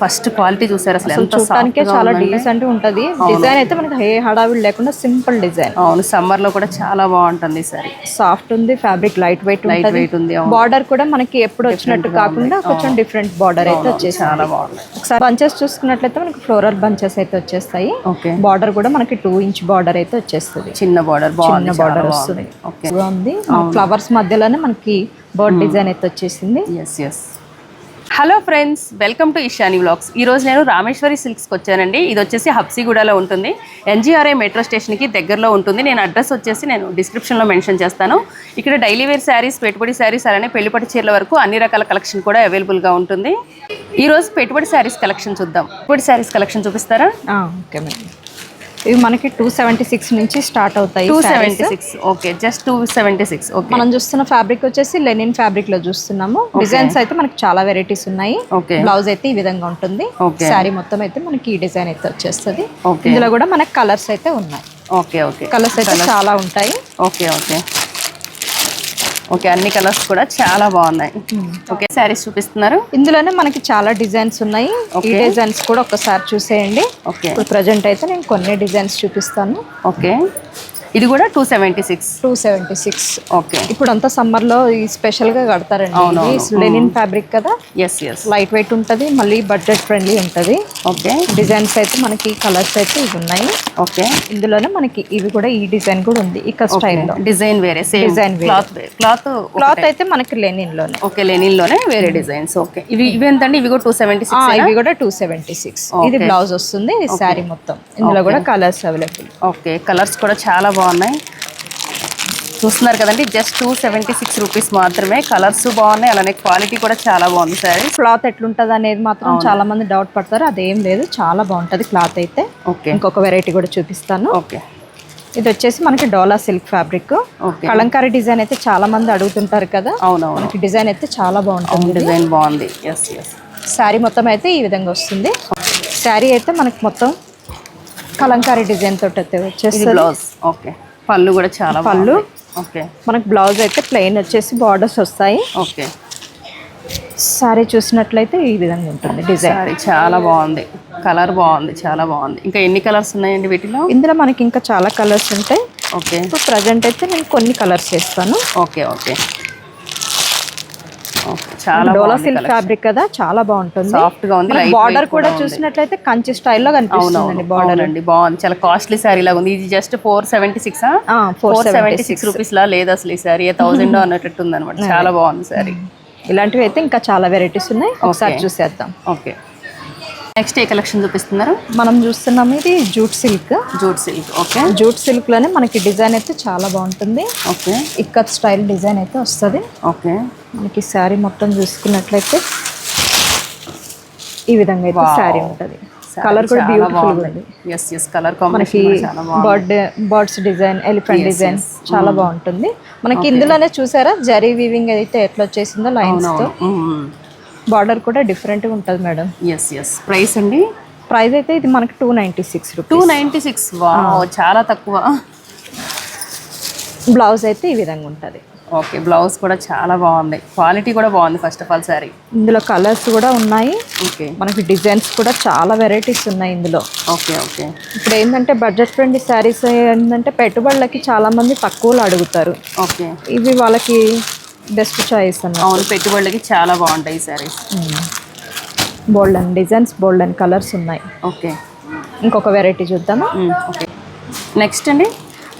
First quality చూసారు అసలు చూడటానికే చాలా. డీసెంట్ ఉంటది. డిజైన్ అయితే మనకి ఏ హడావిడి లేకుండా సింపుల్ డిజైన్. అవును సమ్మర్లో కూడా చాలా బాగుంటుంది సరే సాఫ్ట్ ఉంది fabric light weight light weight ఉంది. బార్డర్ కూడా మనకి ఎప్పుడు వచ్చినట్టు కాకుండా కొంచెం డిఫరెంట్ బార్డర్ అయితే వచ్చేసి చాలా బాగుంది ఒకసారి బంచెస్ చూసుకున్నట్లయితే మనకి ఫ్లోరల్ బంచెస్ అయితే వచ్చేస్తాయి. ఓకే. బార్డర్ కూడా మనకి టూ ఇంచ్ బార్డర్ అయితే వచ్చేస్తుంది. చిన్న బార్డర్ చిన్న బార్డర్ వస్తుంది. ఓకే. ఫ్లవర్స్ మధ్యలోనే మనకి బర్డ్ డిజైన్ అయితే వచ్చేసింది. Yes yes hello friends welcome to Ishani vlogs. ఈరోజు నేను రామేశ్వరి సిల్క్స్కి వచ్చానండి. ఇది వచ్చేసి హబ్సిగూడలో ఉంటుంది. ఎన్జీఆర్ఐ మెట్రో స్టేషన్కి దగ్గరలో ఉంటుంది. నేను అడ్రస్ వచ్చేసి నేను డిస్క్రిప్షన్లో మెన్షన్ చేస్తాను. ఇక్కడ డైలీ వేర్ శారీస్ పెట్టుబడి శారీస్ అలానే పెళ్ళిపట్టు చీరల వరకు అన్ని రకాల కలెక్షన్ కూడా అవైలబుల్గా ఉంటుంది. ఈరోజు పెట్టుబడి శారీస్ కలెక్షన్ చూద్దాం. పెట్టుబడి శారీస్ కలెక్షన్ చూపిస్తారా? Okay madam. ఇవి మనకి టూ సెవెంటీ సిక్స్ నుంచి స్టార్ట్ అవుతాయి two. Seventy six okay just two seventy six okay మనం చూస్తున్న ఫ్యాబ్రిక్ వచ్చేసి లెనిన్ ఫ్యాబ్రిక్లో చూస్తున్నాము. డిజైన్స్ అయితే మనకి చాలా వెరైటీస్ ఉన్నాయి. ఓకే బ్లౌజ్ అయితే ఈ విధంగా ఉంటుంది. శారీ మొత్తం అయితే మనకి ఈ డిజైన్ అయితే వచ్చేస్తుంది. ఇందులో కూడా మనకి కలర్స్ అయితే ఉన్నాయి. ఓకే ఓకే కలర్స్ అయితే చాలా ఉంటాయి. ఓకే ఓకే ఓకే అన్ని కలర్స్ కూడా చాలా బాగున్నాయి. ఓకే శారీస్ చూపిస్తున్నారు. ఇందులోనే మనకి చాలా డిజైన్స్ ఉన్నాయి. ఈ. డిజైన్స్ కూడా ఒకసారి చూసేయండి. ఓకే. ఇప్పుడు ప్రజెంట్ అయితే నేను కొన్ని డిజైన్స్ చూపిస్తాను. ఓకే. ఇది కూడా two seventy six two seventy six okay ఇప్పుడు అంతా సమ్మర్లో స్పెషల్గా కడతారండి ఇది లెనిన్ ఫ్యాబ్రిక్ కదా? ఎస్ ఎస్ లైట్ వెయిట్ ఉంటుంది మళ్ళీ బడ్జెట్ ఫ్రెండ్లీ ఉంటుంది. ఓకే డిజైన్స్ అయితే మనకి కలర్స్ అయితే ఇవి ఉన్నాయి. ఓకే ఇందులోనే మనకి ఇవి కూడా ఈ డిజైన్ కూడా ఉంది ఇక స్టైల్లో డిజైన్ వేరే సేమ్ వేరే. క్లాత్ క్లాత్ క్లాత్ అయితే మనకి లెనిన్లోనే ఓకే లెనిన్లోనే వేరే డిజైన్స్. ఓకే ఇవి ఇవి ఎంతండి? ఇవి కూడా టూ సెవెంటీ సిక్స్ ఇవి కూడా టూ సెవెంటీ సిక్స్ ఇది బ్లౌజ్ వస్తుంది ఇది శారీ మొత్తం. ఇందులో కూడా కలర్స్ అవైలబుల్ ఓకే కలర్స్ కూడా చాలా బాగున్నాయి. చూస్తున్నారు కదండి just two seventy six rupees మాత్రమే. కలర్స్ బాగున్నాయి అలానే క్వాలిటీ కూడా చాలా బాగుంది సారీ క్లాత్ ఎట్లుంటది అనేది మాత్రం చాలా మంది డౌట్ పడతారు. అదేం లేదు చాలా బాగుంటది క్లాత్ అయితే. ఓకే. ఇంకొక వెరైటీ కూడా చూపిస్తాను. ఓకే. ఇది వచ్చేసి మనకి Dola silk fabric Kalamkari design అయితే చాలా మంది అడుగుతుంటారు కదా. అవునవును. మనకి డిజైన్ అయితే చాలా బాగుంటుంది డిజైన్ బాగుంది. శారీ మొత్తం అయితే ఈ విధంగా వస్తుంది. శారీ అయితే మనకి మొత్తం కలంకారీ డిజైన్ తోటి అయితే ఇది వచ్చేస్తుంది. Blouse okay. పళ్ళు కూడా చాలా పళ్ళు. ఓకే. మనకి బ్లౌజ్ అయితే ప్లెయిన్ వచ్చేసి బార్డర్స్ వస్తాయి. ఓకే. శారీ చూసినట్లయితే ఈ విధంగా ఉంటుంది డిజైన్. సారీ చాలా బాగుంది. కలర్ బాగుంది చాలా బాగుంది. ఇంకా ఎన్ని కలర్స్ ఉన్నాయండి వీటిలో? ఇందులో మనకి ఇంకా చాలా కలర్స్ ఉంటాయి. ఓకే. ఇప్పుడు ప్రజెంట్ అయితే నేను కొన్ని కలర్స్ చేస్తాను. Okay okay. చాలా డోలా సిల్క్ ఫ్యాబ్రిక్ కదా చాలా బాగుంటుంది. సాఫ్ట్గా ఉంది బార్డర్ కూడా చూసినట్లయితే కంచి స్టైల్లో కనిపిస్తుంది బార్డర్ అవునండి బాగుంది. చాలా కాస్ట్లీ సారీ లాగా ఉంది. ఇది just four seventy six four seventy six rupees లా లేదు అసలు ఈ సారీ థౌసండ్ అన్నట్టు ఉంది అనమాట చాలా బాగుంది సారీ ఇలాంటివి అయితే ఇంకా చాలా వెరైటీస్ ఉన్నాయి. ఒకసారి చూసేద్దాం. ఓకే నెక్స్ట్ ఏ కలెక్షన్ చూపిస్తున్నారు? మనం చూస్తున్నాం ఇది jute silk. Jute silk okay jute సిల్క్లోనే మనకి డిజైన్ అయితే చాలా బాగుంటుంది. ఓకే ఇక్కత్ స్టైల్ డిజైన్ అయితే వస్తుంది. ఓకే మనకి శారీ మొత్తం చూసుకున్నట్లయితే ఈ విధంగా అయితే శారీ ఉంటుంది. కలర్ కూడా బ్యూటిఫుల్ ఉంది. ఎస్ ఎస్ కలర్ మనకి bird birds design elephant design చాలా బాగుంటుంది. మనకి ఇందులోనే చూసారా? జరీ వీవింగ్ అయితే ఎట్లా వచ్చేసిందో లైన్స్తో. బార్డర్ కూడా డిఫరెంట్గా ఉంటుంది మేడం ఎస్ ఎస్ ప్రైస్ అండి? ప్రైస్ అయితే ఇది మనకి two ninety six two rupees ninety six చాలా తక్కువ. బ్లౌజ్ అయితే ఈ విధంగా ఉంటుంది. ఓకే బ్లౌజ్ కూడా చాలా బాగుంది. క్వాలిటీ కూడా బాగుంది ఫస్ట్ ఆఫ్ ఆల్ సారీ. ఇందులో కలర్స్ కూడా ఉన్నాయి. ఓకే. మనకి డిజైన్స్ కూడా చాలా వెరైటీస్ ఉన్నాయి ఇందులో. Okay okay. ఇప్పుడు ఏంటంటే బడ్జెట్ ఫ్రెండ్లీ శారీస్ ఏంటంటే పెట్టుబడులకి చాలా మంది తక్కువలో అడుగుతారు. ఓకే. ఇవి వాళ్ళకి బెస్ట్ చాయిస్ అన్న అవును పెట్టుబడులకి చాలా బాగుంటాయి ఈ sarees. Bold and designs bold and colours ఉన్నాయి. ఓకే. ఇంకొక వెరైటీ చూద్దామా? ఓకే. నెక్స్ట్ అండి.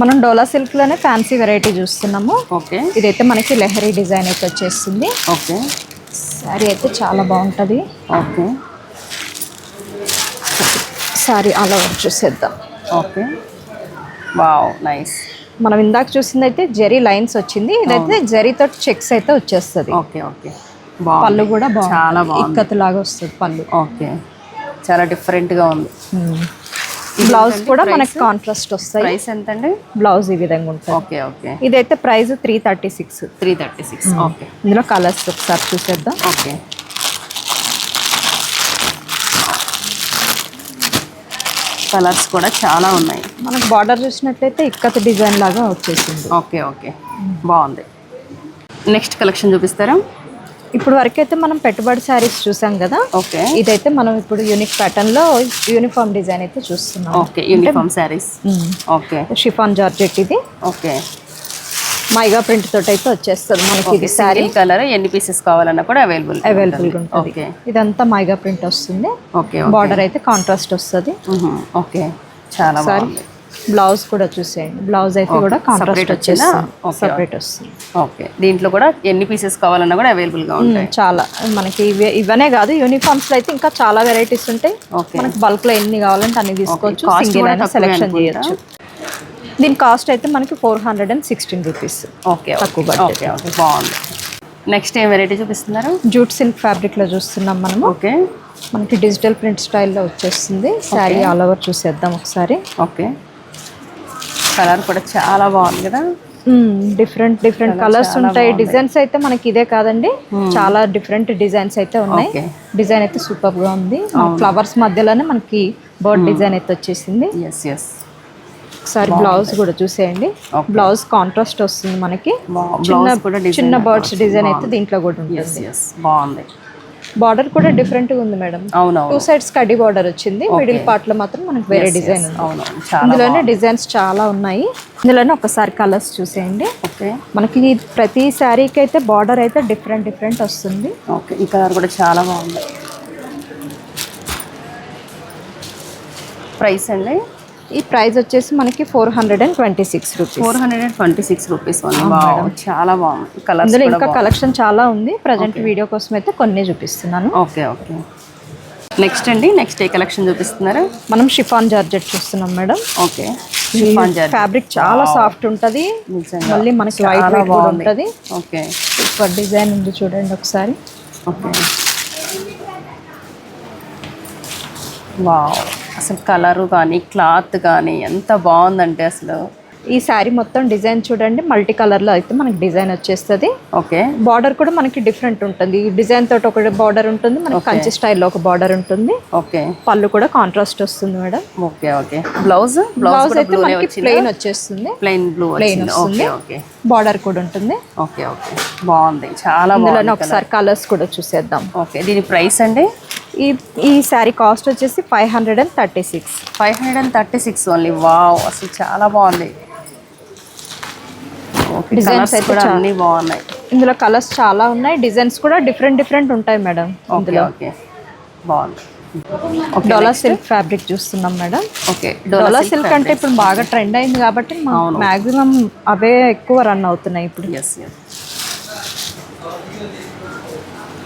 మనం డోలా సిల్క్లోనే ఫ్యాన్సీ వెరైటీ చూస్తున్నాము. ఓకే. ఇదైతే మనకి లెహరీ డిజైన్ అయితే వచ్చేస్తుంది ఓకే. శారీ అయితే చాలా బాగుంటుంది. ఓకే. శారీ అలా చూసేద్దాం. ఓకే. Wow nice. మనం ఇందాక చూసింది అయితే జరీ లైన్స్ వచ్చింది. ఇదైతే జరీతో చెక్స్ అయితే వచ్చేస్తుంది. Okay okay. పళ్ళు కూడా చాలా బాగుంది. ఇక్కత్ లాగా వస్తుంది పళ్ళు. ఓకే. చాలా డిఫరెంట్గా ఉంది. బ్లౌజ్ కూడా మనకి కాంట్రాస్ట్ వస్తాయి. ప్రైస్ ఎంత అండి బ్లౌజ్ ఈ విధంగా ఉంటుంది. Okay okay. ఇదైతే price three thirty six three thirty six okay. ఇందులో కలర్స్ ఒకసారి చూసేద్దాం. ఓకే. కలర్స్ కూడా చాలా ఉన్నాయి. మనకు బార్డర్ చూసినట్లయితే ఇక్కత్ డిజైన్ లాగా వచ్చేసింది. Okay okay. బాగుంది. నెక్స్ట్ కలెక్షన్ చూపిస్తారా? ఇప్పుడు వరకు అయితే మనం పెట్టుబడి శారీస్ చూసాం కదా. ఓకే. ఇదైతే మనం ఇప్పుడు యూనిక్ ప్యాటర్న్లో యూనిఫామ్ డిజైన్ అయితే చూస్తున్నాం. Okay uniform sarees okay. Chiffon georgette ఇది. ఓకే. మైగా ప్రింట్ తోటి అయితే వచ్చేస్తుంది మనకి ఇది శారీ కలర్ ఎన్ని పీసెస్ కావాలన్నా కూడా అవైలబుల్ అవైలబుల్ ఉంటుంది. ఓకే. ఇదంతా మైగా ప్రింట్ వస్తుంది. ఓకే బార్డర్ అయితే కాంట్రాస్ట్ వస్తుంది. ఓకే. చాలా బాగుంది. బ్లౌజ్ కూడా చూసేయండి. బ్లౌజ్ అయితే కూడా కాంట్రాస్ట్ Okay, సపరేట్ వస్తుంది. ఓకే దీంట్లో కూడా ఎన్ని పీసెస్ కావాలన్నా కూడా అవైలబుల్గా ఉంటాయి. చాలా. మనకి ఇవే ఇవనే కాదు యూనిఫామ్స్లో అయితే ఇంకా చాలా వెరైటీస్ ఉంటాయి. ఓకే మనకి బల్క్లో ఎన్ని కావాలంటే అన్ని తీసుకోవచ్చు సింగిల్ అయినా సెలెక్షన్. చేయొచ్చు. దీని కాస్ట్ అయితే మనకి four hundred and sixteen rupees okay తక్కువ ఓకే బాగుంది. నెక్స్ట్ ఏం వెరైటీ చూపిస్తున్నారు? జూట్ సిల్క్ ఫ్యాబ్రిక్లో చూస్తున్నాం మనము. ఓకే మనకి డిజిటల్ ప్రింట్ స్టైల్లో వచ్చేస్తుంది. శారీ ఆల్ ఓవర్ చూసేద్దాం ఒకసారి. ఓకే కలర్ కూడా చాలా బాగుంది కదా? డిఫరెంట్ డిఫరెంట్ కలర్స్ ఉంటాయి. డిజైన్స్ అయితే మనకి ఇదే కాదండి. చాలా డిఫరెంట్ డిజైన్స్ అయితే ఉన్నాయి. డిజైన్ అయితే సూపర్గా ఉంది. ఫ్లవర్స్ మధ్యలోనే మనకి బర్డ్ డిజైన్ అయితే వచ్చేసింది. ఒకసారి బ్లౌజ్ కూడా చూసేయండి. బ్లౌజ్ కాంట్రాస్ట్ వస్తుంది మనకి. చిన్న చిన్న బర్డ్స్ డిజైన్ అయితే దీంట్లో కూడా ఉంటుంది. బాగుంది. బార్డర్ కూడా డిఫరెంట్గా ఉంది మేడం. టూ అవునవును సైడ్స్ కడ్డీ బార్డర్ వచ్చింది మిడిల్ పార్ట్లో మాత్రం మనకి వేరే డిజైన్ అవును ఇందులోనే డిజైన్స్ చాలా ఉన్నాయి. ఇందులోనే ఒకసారి కలర్స్ చూసేయండి. ఓకే. మనకి ప్రతి శారీకి అయితే బార్డర్ అయితే డిఫరెంట్ డిఫరెంట్ వస్తుంది. ఓకే. ఈ కలర్ కూడా చాలా బాగుంది. ప్రైస్ అండి? ఈ ప్రైస్ వచ్చేసి మనకి four hundred and twenty six rupees. Four hundred and twenty six rupees చాలా బాగుంది. ఇందులో ఇంకా కలెక్షన్ చాలా ఉంది. ప్రజెంట్ వీడియో కోసం అయితే కొన్ని చూపిస్తున్నాను. Okay okay. నెక్స్ట్ అండి. నెక్స్ట్ ఏ కలెక్షన్ చూపిస్తున్నారు? మనం షిఫాన్ జార్జెట్ చూస్తున్నాం madam. Okay. Chiffon zari fabric చాలా సాఫ్ట్ ఉంటుంది. మళ్ళీ మనకి వైట్. ఉంటుంది. ఓకే. సూపర్ డిజైన్ ఉంది చూడండి ఒకసారి. ఓకే. వావ్ అసలు కలరు కానీ క్లాత్ కానీ ఎంత బాగుందంటే అసలు. ఈ శారీ మొత్తం డిజైన్ చూడండి మల్టీ కలర్లో అయితే మనకి డిజైన్ వచ్చేస్తుంది. ఓకే. బార్డర్ కూడా మనకి డిఫరెంట్ ఉంటుంది. ఈ డిజైన్ తోటి ఒక బార్డర్ ఉంటుంది మనకి కంచి స్టైల్లో ఒక బార్డర్ ఉంటుంది. ఓకే. పళ్ళు కూడా కాంట్రాస్ట్ వస్తుంది madam. Okay okay. Blouse? Blouse అయితే మనకి ప్లెయిన్ వచ్చేస్తుంది. ప్లెయిన్ బ్లూ వచ్చింది. వస్తుంది. బార్డర్ కూడా ఉంటుంది. Okay okay. బాగుంది. చాలా ఇందులోనే ఒకసారి కలర్స్ కూడా చూసేద్దాం. ఓకే దీని ప్రైస్ అండి? ఈ ఈ శారీ కాస్ట్ వచ్చేసి five hundred and thirty six five hundred and thirty six only wow అసలు చాలా బాగుంది. కలర్స్ అయితే అన్నీ బాగున్నాయి. ఇందులో కలర్స్ చాలా ఉన్నాయి. డిజైన్స్ కూడా డిఫరెంట్ డిఫరెంట్ ఉంటాయి మేడం ఓకే ఓకే బాగుంది. డోలా సిల్క్ ఫ్యాబ్రిక్ చూస్తున్నాం మేడం. ఓకే డోలా సిల్క్ అంటే ఇప్పుడు బాగా ట్రెండ్ అయింది కాబట్టి మాక్సిమం అవే ఎక్కువ రన్ అవుతున్నాయి ఇప్పుడు. ఎస్ ఎస్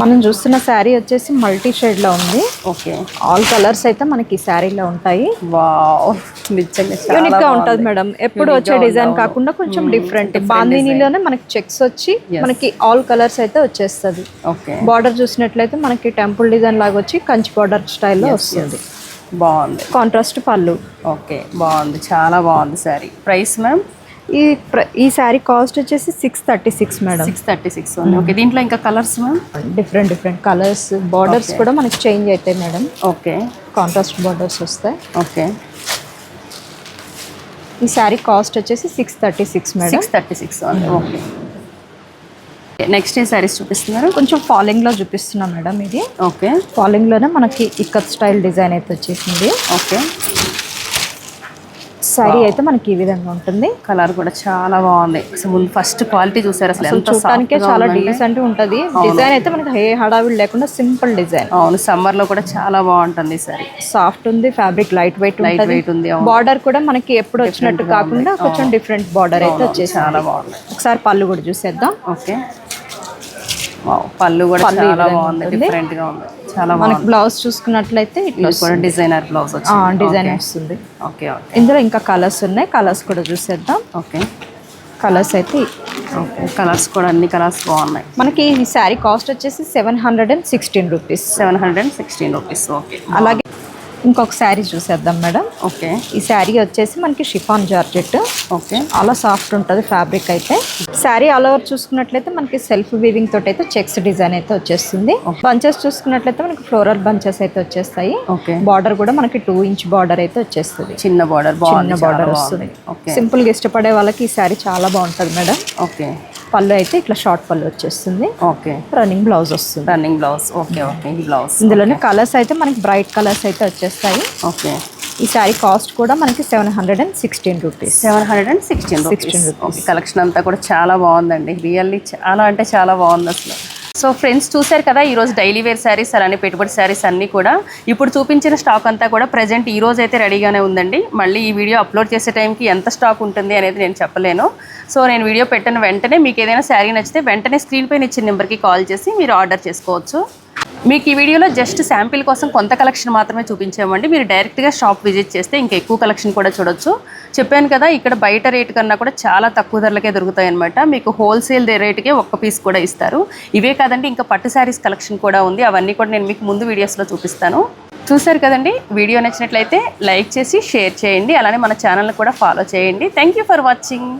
మనం చూస్తున్న శారీ వచ్చేసి మల్టీ షేడ్లో ఉంది. ఓకే. ఆల్ కలర్స్ అయితే మనకి ఈ శారీలో ఉంటాయి. యూనిక్గా. ఉంటది మేడం ఎప్పుడు వచ్చే డిజైన్ కాకుండా కొంచెం డిఫరెంట్ బాందినీలోనే మనకి చెక్స్ వచ్చి మనకి ఆల్ కలర్స్ అయితే వచ్చేస్తుంది. ఓకే. బార్డర్ చూసినట్లయితే మనకి టెంపుల్ డిజైన్ లాగా వచ్చి కంచి బార్డర్ స్టైల్లో వస్తుంది. బాగుంది. కాంట్రాస్ట్ పళ్ళు. ఓకే బాగుంది. చాలా బాగుంది సారీ ప్రైస్ మ్యామ్ ఈ ఈ శారీ కాస్ట్ వచ్చేసి six thirty six madam six thirty six okay దీంట్లో ఇంకా colours different different colours borders కూడా మనకి చేంజ్ అవుతాయి మేడం ఓకే కాంట్రాస్ట్ బార్డర్స్ వస్తాయి. ఓకే ఈ శారీ కాస్ట్ వచ్చేసి six thirty six madam six thirty six okay next ఏ సారీస్ చూపిస్తున్నారు? కొంచెం ఫాలింగ్లో చూపిస్తున్నా మేడం ఇది. ఓకే ఫాలింగ్లోనే మనకి ఇక్కత్ స్టైల్ డిజైన్ అయితే వచ్చేసింది. ఓకే శారీ అయితే మనకి ఈ విధంగా ఉంటుంది. కలర్ కూడా చాలా బాగుంది. అసలు ఫస్ట్ క్వాలిటీ చూసారు అసలు చూడటానికే చాలా. డీసెంట్ ఉంటుంది. డిజైన్ అయితే మనకి ఏ హడావిడి లేకుండా సింపుల్ డిజైన్ అవును సమ్మర్లో కూడా చాలా బాగుంటుంది సారీ సాఫ్ట్ ఉంది fabric light weight light weight ఉంది. బార్డర్ కూడా మనకి ఎప్పుడు వచ్చినట్టు కాకుండా కొంచెం డిఫరెంట్ బార్డర్ అయితే వచ్చేసి చాలా బాగుంది. ఒకసారి పళ్ళు కూడా చూసేద్దాం. ఓకే. పళ్ళు కూడా చాలా బాగుంది. డిఫరెంట్గా ఉంది. చాలా మనకి బ్లౌజ్ చూసుకున్నట్లయితే ఇట్లా కూడా డిజైనర్ బ్లౌజ్ డిజైన్ వస్తుంది. ఓకే ఓకే ఇందులో ఇంకా కలర్స్ ఉన్నాయి. కలర్స్ కూడా చూసేద్దాం. ఓకే కలర్స్ అయితే ఓకే కలర్స్ కూడా అన్ని కలర్స్ బాగున్నాయి. మనకి ఈ శారీ కాస్ట్ వచ్చేసి seven hundred and sixteen rupees seven hundred and sixteen rupees okay అలాగే ఇంకొక శారీ చూసేద్దాం మేడం. ఓకే. ఈ శారీ వచ్చేసి మనకి షిఫాన్ జార్జెట్. ఓకే. చాలా సాఫ్ట్ ఉంటుంది ఫ్యాబ్రిక్ అయితే. శారీ ఆల్ ఓవర్ చూసుకున్నట్లయితే మనకి సెల్ఫ్ వీవింగ్ తోటి అయితే చెక్స్ డిజైన్ అయితే వచ్చేస్తుంది. బంచెస్ చూసుకున్నట్లయితే మనకి ఫ్లోరల్ బంచెస్ అయితే వచ్చేస్తాయి. ఓకే. బార్డర్ కూడా మనకి టూ ఇంచ్ బార్డర్ అయితే వచ్చేస్తుంది. చిన్న బార్డర్ చిన్న బార్డర్ వస్తుంది. సింపుల్గా ఇష్టపడే వాళ్ళకి ఈ శారీ చాలా బాగుంటుంది మేడం. ఓకే. పళ్ళు అయితే ఇట్లా షార్ట్ పళ్ళు వచ్చేస్తుంది. ఓకే. రన్నింగ్ బ్లౌజ్ వస్తుంది. Running blouse. ఓకే ఓకే ఈ బ్లౌజ్. ఇందులోనే కలర్స్ అయితే మనకి బ్రైట్ కలర్స్ అయితే వచ్చేస్తాయి. ఓకే. ఈ శారీ కాస్ట్ కూడా మనకి seven hundred and sixteen rupees. Seven hundred and sixteen 16 rupees. Okay collection అంతా కూడా చాలా బాగుందండి. రియల్లీ చాలా అంటే చాలా బాగుంది అసలు. సో ఫ్రెండ్స్ చూశారు కదా ఈరోజు డైలీ వేర్ శారీస్ అలానే పెట్టుబడి శారీస్ అన్నీ కూడా. ఇప్పుడు చూపించిన స్టాక్ అంతా కూడా ప్రజెంట్ ఈ రోజు అయితే రెడీగానే ఉందండి. మళ్ళీ ఈ వీడియో అప్లోడ్ చేసే టైంకి ఎంత స్టాక్ ఉంటుంది అనేది నేను చెప్పలేను. సో నేను వీడియో పెట్టిన వెంటనే మీకు ఏదైనా శారీ నచ్చితే వెంటనే స్క్రీన్ పైన ఇచ్చిన నెంబర్కి కాల్ చేసి మీరు ఆర్డర్ చేసుకోవచ్చు. మీకు ఈ వీడియోలో జస్ట్ శాంపిల్ కోసం కొంత కలెక్షన్ మాత్రమే చూపించామండి. మీరు డైరెక్ట్గా షాప్ విజిట్ చేస్తే ఇంకా ఎక్కువ కలెక్షన్ కూడా చూడొచ్చు. చెప్పాను కదా ఇక్కడ బయట రేటు కన్నా కూడా చాలా తక్కువ ధరలకే దొరుకుతాయి అనమాట మీకు హోల్సేల్ రేటుకే ఒక్క పీస్ కూడా ఇస్తారు. ఇవే కాదండి ఇంకా పట్టు శారీస్ కలెక్షన్ కూడా ఉంది. అవన్నీ కూడా నేను మీకు ముందు వీడియోస్లో చూపిస్తాను. చూసారు కదండి వీడియో నచ్చినట్లయితే లైక్ చేసి షేర్ చేయండి. అలానే మన ఛానల్ని కూడా ఫాలో చేయండి. Thank you for watching